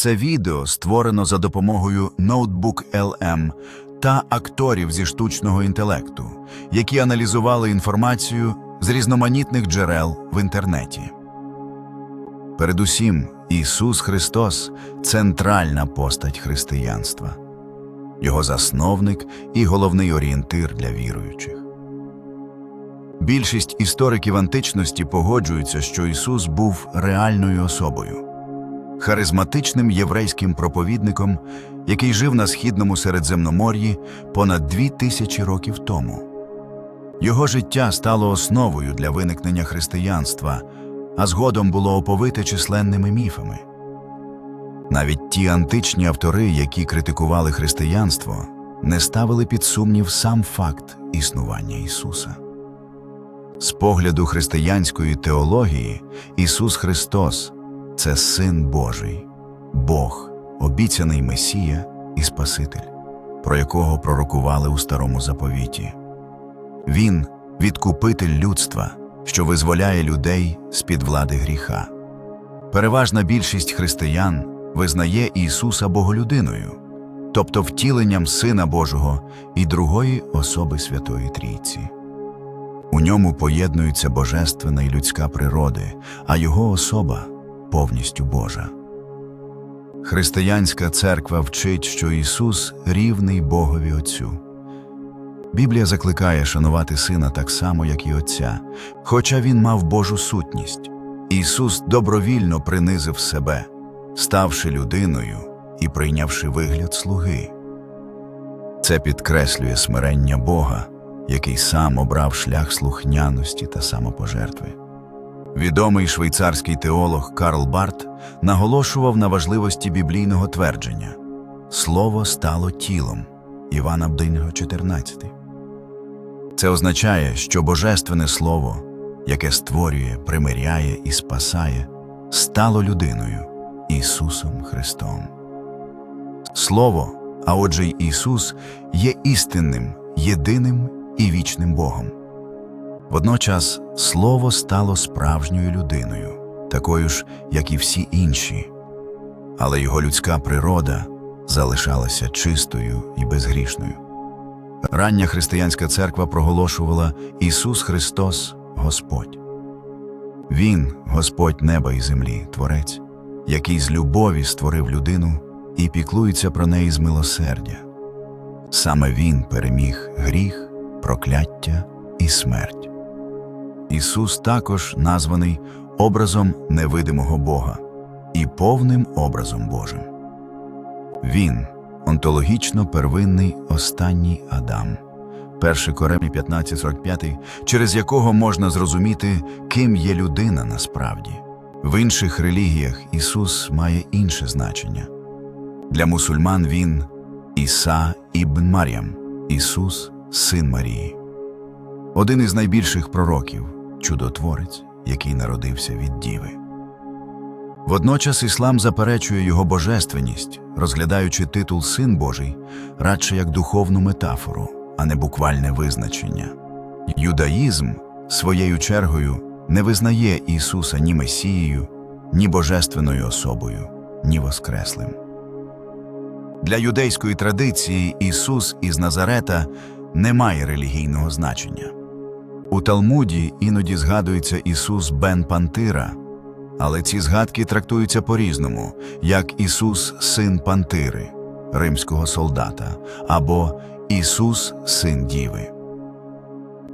Це відео створено за допомогою Notebook LM та акторів зі штучного інтелекту, які аналізували інформацію з різноманітних джерел в інтернеті. Передусім, Ісус Христос центральна постать християнства, Його засновник і головний орієнтир для віруючих. Більшість істориків античності погоджуються, що Ісус був реальною особою, харизматичним єврейським проповідником, який жив на східному Середземномор'ї понад дві тисячі років тому. Його життя стало основою для виникнення християнства, а згодом було оповите численними міфами. Навіть ті античні автори, які критикували християнство, не ставили під сумнів сам факт існування Ісуса. З погляду християнської теології Ісус Христос це Син Божий, Бог, обіцяний Месія і Спаситель, про якого пророкували у старому заповіті. Він відкупитель людства, що визволяє людей з під влади гріха. Переважна більшість християн визнає Ісуса Боголюдиною, тобто втіленням Сина Божого і другої особи Святої Трійці. У ньому поєднуються божественна і людська природи, а його особа повністю Божа. Християнська церква вчить, що Ісус рівний Богові Отцю. Біблія закликає шанувати Сина так само, як і Отця, хоча Він мав Божу сутність. Ісус добровільно принизив себе, ставши людиною і прийнявши вигляд слуги. Це підкреслює смирення Бога, який сам обрав шлях слухняності та самопожертви. Відомий швейцарський теолог Карл Барт наголошував на важливості біблійного твердження Слово стало тілом Івана Бдинього 14. Це означає, що Божественне Слово, яке створює, примиряє і спасає, стало людиною Ісусом Христом. Слово, а отже й Ісус, є істинним, єдиним і вічним Богом. Водночас Слово стало справжньою людиною, такою ж, як і всі інші, але його людська природа залишалася чистою і безгрішною. Рання християнська церква проголошувала Ісус Христос Господь. Він, Господь неба і землі, Творець, який з любові створив людину і піклується про неї з милосердя. Саме Він переміг гріх, прокляття і смерть. Ісус також названий образом невидимого Бога і повним образом Божим. Він онтологічно первинний останній Адам, 1 Коремі 15.45, через якого можна зрозуміти, ким є людина насправді. В інших релігіях Ісус має інше значення. Для мусульман він Іса ібн Мар'ям, Ісус, син Марії. Один із найбільших пророків, чудотворець, який народився від Діви. Водночас іслам заперечує його божественність, розглядаючи титул Син Божий радше як духовну метафору, а не буквальне визначення. Юдаїзм своєю чергою не визнає Ісуса ні Месією, ні божественною особою, ні Воскреслим. Для юдейської традиції Ісус із Назарета не має релігійного значення. У Талмуді іноді згадується Ісус Бен Пантира, але ці згадки трактуються по-різному, як Ісус син Пантири, римського солдата, або Ісус син Діви.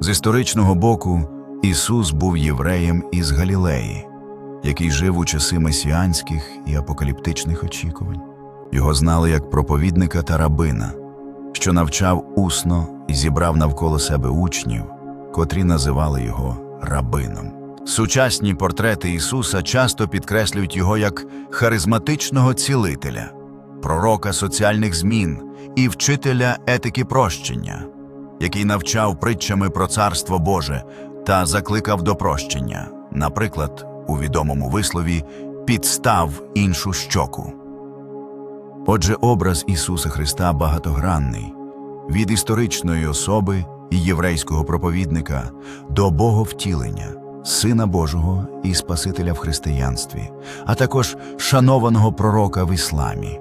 З історичного боку, Ісус був євреєм із Галілеї, який жив у часи месіанських і апокаліптичних очікувань. Його знали як проповідника та рабина, що навчав усно і зібрав навколо себе учнів, котрі називали його рабином. Сучасні портрети Ісуса часто підкреслюють його як харизматичного цілителя, пророка соціальних змін і вчителя етики прощення, який навчав притчами про царство Боже та закликав до прощення, наприклад, у відомому вислові підстав іншу щоку. Отже, образ Ісуса Христа багатогранний від історичної особи і єврейського проповідника до Боговтілення, Сина Божого і Спасителя в християнстві, а також шанованого пророка в ісламі.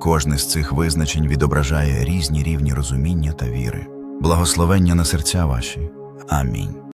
Кожне з цих визначень відображає різні рівні розуміння та віри. Благословення на серця ваші. Амінь.